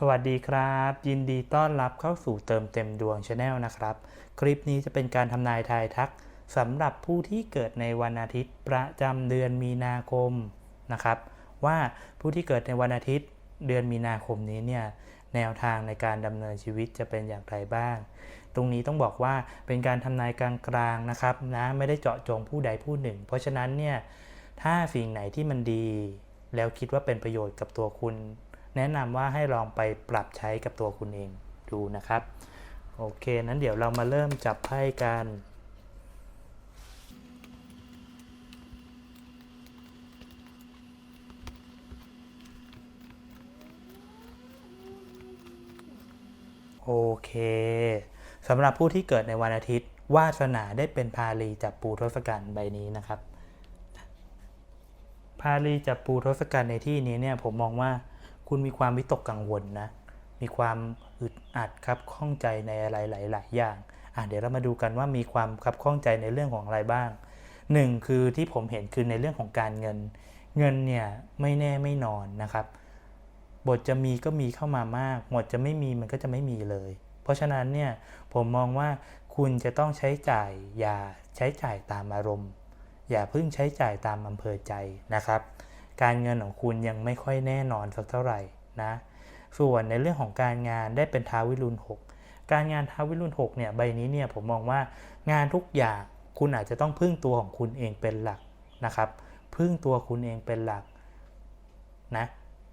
สวัสดีครับ ยินดีต้อนรับเข้าสู่เติมเต็มดวงชาแนลนะครับ คลิปนี้จะเป็นการทำนายทายทักสำหรับผู้ที่เกิดในวันอาทิตย์ประจำเดือนมีนาคมนะครับ ว่าผู้ที่เกิดในวันอาทิตย์เดือนมีนาคมนี้เนี่ยแนวทางในการดำเนินชีวิตจะเป็นอย่างไรบ้าง ตรงนี้ต้องบอกว่าเป็นการทำนายกลางๆนะครับนะไม่ได้เจาะจงผู้ใดผู้หนึ่ง เพราะฉะนั้นเนี่ยถ้าสิ่งไหนที่มันดี แล้วคิดว่าเป็นประโยชน์กับตัวคุณ แนะนำว่าให้ลองไปปรับใช้กับตัวคุณเองดูนะครับ โอเค นั้นเดี๋ยวเรามาเริ่มจับไพ่กันโอเคสำหรับผู้ที่เกิดในวันอาทิตย์ วาสนาได้เป็นพาลีจับปูทศกัณฐ์ใบนี้นะครับ พาลีจับปูทศกัณฐ์ในที่นี้เนี่ยผมมองว่า คุณมีความวิตกกังวลนะ มีความอึดอัดครับข้องใจในอะไรหลาย ๆ อย่างอะเดี๋ยวเรามาดูกันว่ามีความคับข้องใจในเรื่องของอะไรบ้างหนึ่งคือที่ผมเห็นคือในเรื่องของการเงิน เงินเนี่ยไม่แน่ไม่นอนนะครับ บทจะมีก็มีเข้ามามาก หมดจะไม่มีมันก็จะไม่มีเลย เพราะฉะนั้นเนี่ยผมมองว่าคุณจะต้องใช้จ่ายอย่าใช้จ่ายตามอารมณ์ อย่าเพิ่งใช้จ่ายตามอำเภอใจนะครับ การเงินของคุณยังไม่ค่อยแน่นอนสักเท่าไหร่นะ ส่วนในเรื่องของการงานได้เป็นท้าวิรุณ6การงานท้าวิรุณ6เนี่ยใบนี้เนี่ยผมมองว่างานทุกอย่างคุณอาจจะต้องพึ่งตัวของคุณเองเป็นหลักนะครับ พึ่งตัวคุณเองเป็นหลักนะ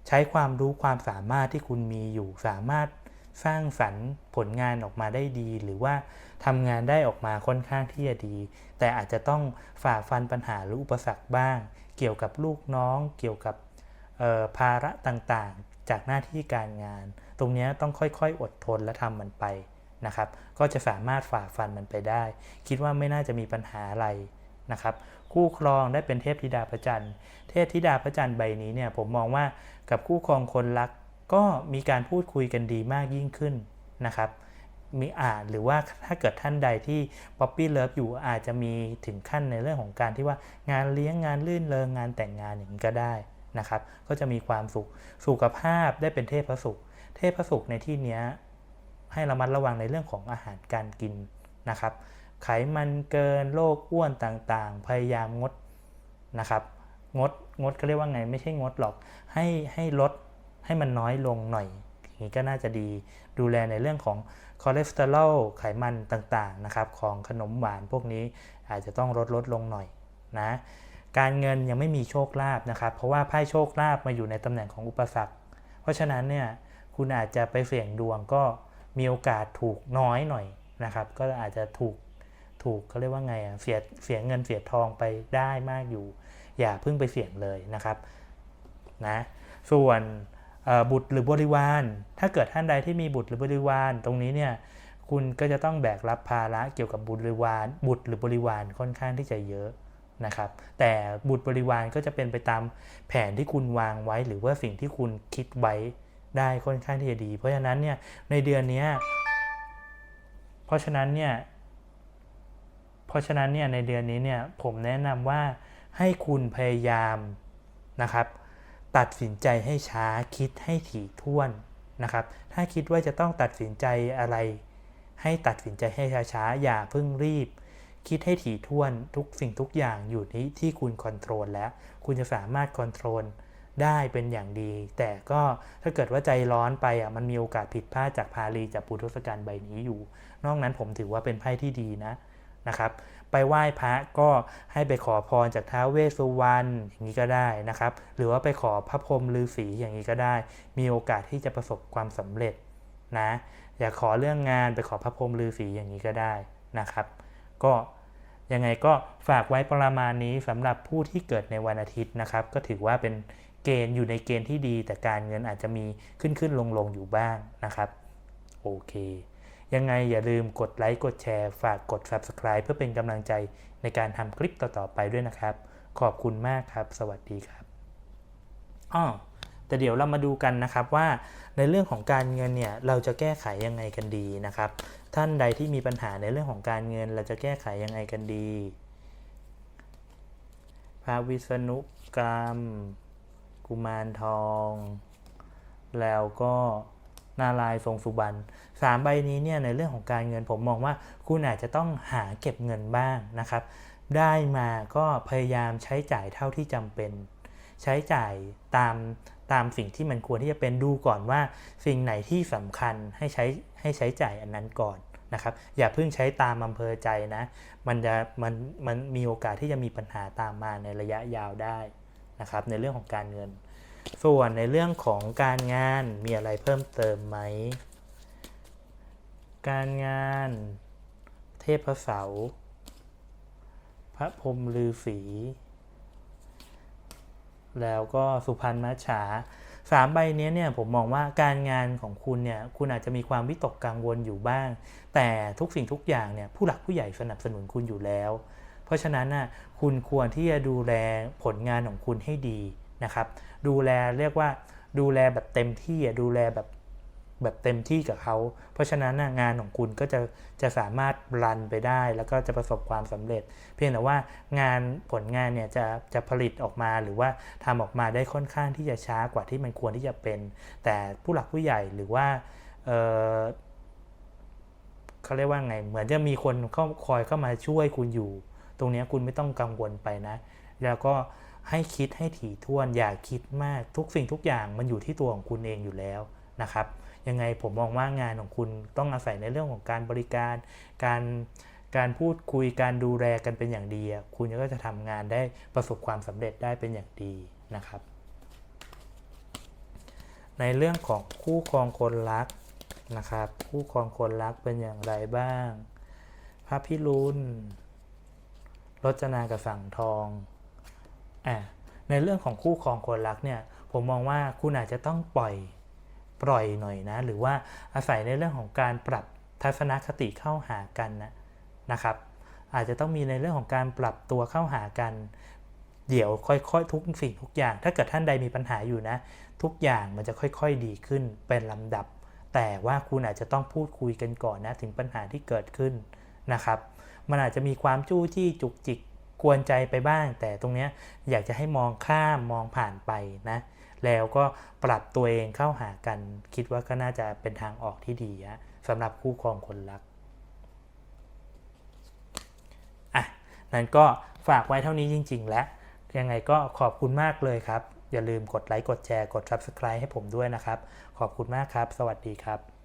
ใช้ความรู้ความสามารถที่คุณมีอยู่สามารถสร้างสรรค์ผลงานออกมาได้ดี หรือว่าทำงานได้ออกมาค่อนข้างที่จะดี แต่อาจจะต้องฝ่าฟันปัญหาหรืออุปสรรคบ้าง เกี่ยวกับลูกน้อง เกี่ยวกับภาระต่างๆ จากหน้าที่การงาน ตรงนี้ต้องค่อยๆ อดทนและทำมันไปนะครับ ก็จะสามารถฝ่าฟันมันไปได้ คิดว่าไม่น่าจะมีปัญหาอะไรนะครับคู่ครองได้เป็นเทพธิดาพระจันทร์ เทพธิดาพระจันทร์ใบนี้เนี่ยผมมองว่ากับคู่ครองคนรักก็มีการพูดคุยกันดีมากยิ่งขึ้นนะครับ มีอ่าจหรือว่าถ้าเกิดท่านใดที่ป๊อปปี้เลิฟอยู่อาจจะมีถึงขั้นในเรื่องของการที่ว่างานเลี้ยงงานลื่นเริงงานแต่งงานอย่างนี้ก็ได้นะครับ ก็จะมีความสุขสุขภาพได้เป็นเทพพระศุกร์เทพพระศุกร์ในที่นี้ให้ระมัดระวังในเรื่องของอาหารการกินนะครับ ไขมันเกินโรคอ้วนต่างๆ พยายามงดนะครับ งดงดก็เรียกว่าไงไม่ใช่งดหรอก ให้ให้ลดให้มันน้อยลงหน่อยอย่างนี้ก็น่าจะดีดูแลในเรื่องของ คอเลสเตอรอลไขมันต่างๆนะครับของขนมหวานพวกนี้อาจจะต้องลดลดลงหน่อยนะการเงินยังไม่มีโชคลาภนะครับ เพราะว่าไพ่โชคลาภมาอยู่ในตำแหน่งของอุปสรรค เพราะฉะนั้นเนี่ยคุณอาจจะไปเสี่ยงดวงก็มีโอกาสถูกน้อยหน่อยนะครับ ก็อาจจะถูกถูกเขาเรียกว่าไงอะเสียเสียเงินเสียทองไปได้มากอยู่ อย่าเพิ่งไปเสี่ยงเลยนะครับนะส่วน บุตรหรือบริวาร ถ้าเกิดท่านใดที่มีบุตรหรือบริวาร ตรงนี้เนี่ยคุณก็จะต้องแบกรับภาระเกี่ยวกับบุตรบริวาร บุตรหรือบริวารค่อนข้างที่จะเยอะนะครับ แต่บุตรบริวารก็จะเป็นไปตามแผนที่คุณวางไว้ หรือว่าสิ่งที่คุณคิดไว้ได้ค่อนข้างที่จะดี เพราะฉะนั้นเนี่ยในเดือนนี้เพราะฉะนั้นเนี่ยเพราะฉะนั้นเนี่ยในเดือนนี้เนี่ยผมแนะนำว่าให้คุณพยายามนะครับ ตัดสินใจให้ช้าคิดให้ถี่ถ้วนนะครับ ถ้าคิดว่าจะต้องตัดสินใจอะไร ให้ตัดสินใจให้ช้าๆ อย่าเพิ่งรีบ คิดให้ถี่ถ้วนทุกสิ่งทุกอย่างอยู่ที่ที่คุณคอนโทรลแล้ว คุณจะสามารถคอนโทรลได้เป็นอย่างดี แต่ก็ถ้าเกิดว่าใจร้อนไปอะมันมีโอกาสผิดพลาดจากพาลีจากปุถุสการใบนี้อยู่ นอกนั้นผมถือว่าเป็นไพ่ที่ดีนะนะครับ ไปไหว้พระก็ให้ไปขอพรจากท้าวเวสสุวรรณอย่างนี้ก็ได้นะครับ หรือว่าไปขอพระพรหมฤาษีอย่างนี้ก็ได้ มีโอกาสที่จะประสบความสำเร็จนะอยากขอเรื่องงานไปขอพระพรหมฤาษีอย่างนี้ก็ได้นะครับ ก็ยังไงก็ฝากไว้ประมาณนี้สำหรับผู้ที่เกิดในวันอาทิตย์นะครับ ก็ถือว่าเป็นเกณฑ์อยู่ในเกณฑ์ที่ดี แต่การเงินอาจจะมีขึ้นขึ้นลงลงอยู่บ้างนะครับ โอเค ยังไงอย่าลืมกดไลค์กดแชร์ฝากกด Subscribe เพื่อเป็นกำลังใจในการทำคลิปต่อๆไปด้วยนะครับ ขอบคุณมากครับ สวัสดีครับอ้อแต่เดี๋ยวเรามาดูกันนะครับว่าในเรื่องของการเงินเนี่ยเราจะแก้ไขยังไงกันดีนะครับ ท่านใดที่มีปัญหาในเรื่องของการเงิน เราจะแก้ไขยังไงกันดี พระวิษณุกรรม กุมารทอง แล้วก็ นารายทรงสุบรรณสามใบนี้เนี่ยในเรื่องของการเงินผมมองว่าคุณอาจจะต้องหาเก็บเงินบ้างนะครับ ได้มาก็พยายามใช้จ่ายเท่าที่จำเป็น ใช้จ่ายตามตามสิ่งที่มันควรที่จะเป็นดูก่อนว่า สิ่งไหนที่สำคัญให้ใช้ให้ใช้จ่ายอันนั้นก่อนนะครับ อย่าเพิ่งใช้ตามอำเภอใจนะ มันจะมันมันมีโอกาสที่จะมีปัญหาตามมาในระยะยาวได้นะครับ ในเรื่องของการเงิน ส่วนในเรื่องของการงานมีอะไรเพิ่มเติมไหม การงานเทพเสา พระพรหมฤาษีแล้วก็สุพรรณมัจฉาสามใบเนี้ยเนี่ยผมมองว่าการงานของคุณเนี่ยคุณอาจจะมีความวิตกกังวลอยู่บ้าง แต่ทุกสิ่งทุกอย่างเนี่ยผู้หลักผู้ใหญ่สนับสนุนคุณอยู่แล้ว เพราะฉะนั้นน่ะคุณควรที่จะดูแลผลงานของคุณให้ดี นะครับ ดูแลเรียกว่าดูแลแบบเต็มที่อะดูแลแบบแบบเต็มที่กับเขา เพราะฉะนั้นงานของคุณก็จะจะสามารถรันไปได้ แล้วก็จะประสบความสำเร็จ เพียงแต่ว่างานผลงานเนี่ยจะจะผลิตออกมาหรือว่าทำออกมาได้ค่อนข้างที่จะช้ากว่าที่มันควรที่จะเป็น แต่ผู้หลักผู้ใหญ่หรือว่าเออเขาเรียกว่าไง เหมือนจะมีคนเข้าคอยเข้ามาช่วยคุณอยู่ ตรงนี้คุณไม่ต้องกังวลไปนะ แล้วก็ ให้คิดให้ถี่ถ้วนอย่าคิดมากทุกสิ่งทุกอย่างมันอยู่ที่ตัวของคุณเองอยู่แล้วนะครับยังไงผมมองว่างานของคุณต้องอาศัยในเรื่องของการบริการ การการพูดคุยการดูแลกันเป็นอย่างดี คุณก็จะทำงานได้ประสบความสำเร็จได้เป็นอย่างดีนะครับ ในเรื่องของคู่ครองคนรักนะครับ คู่ครองคนรักเป็นอย่างไรบ้าง พระพิรุณรจนากับสั่งทอง อะในเรื่องของคู่ครองคนรักเนี่ยผมมองว่าคุณอาจจะต้องปล่อยปล่อยหน่อยนะ หรือว่าอาศัยในเรื่องของการปรับทัศนคติเข้าหากันนะนะครับ อาจจะต้องมีในเรื่องของการปรับตัวเข้าหากัน เดี๋ยวค่อยๆ ทุกสิ่งทุกอย่าง ถ้าเกิดท่านใดมีปัญหาอยู่นะ ทุกอย่างมันจะค่อยๆดีขึ้นเป็นลำดับ แต่ว่าคุณอาจจะต้องพูดคุยกันก่อนนะถึงปัญหาที่เกิดขึ้นนะครับ มันอาจจะมีความจู้จี้จุกจิก กวนใจไปบ้าง แต่ตรงนี้อยากจะให้มองข้ามมองผ่านไปนะแล้วก็ปรับตัวเองเข้าหากัน คิดว่าก็น่าจะเป็นทางออกที่ดีฮะสำหรับคู่ครองคนรักอะนั้นก็ฝากไว้เท่านี้จริง ๆ แล้วยังไงก็ขอบคุณมากเลยครับ อย่าลืมกดไลค์กดแชร์กด Subscribe ให้ผมด้วยนะครับ ขอบคุณมากครับ สวัสดีครับ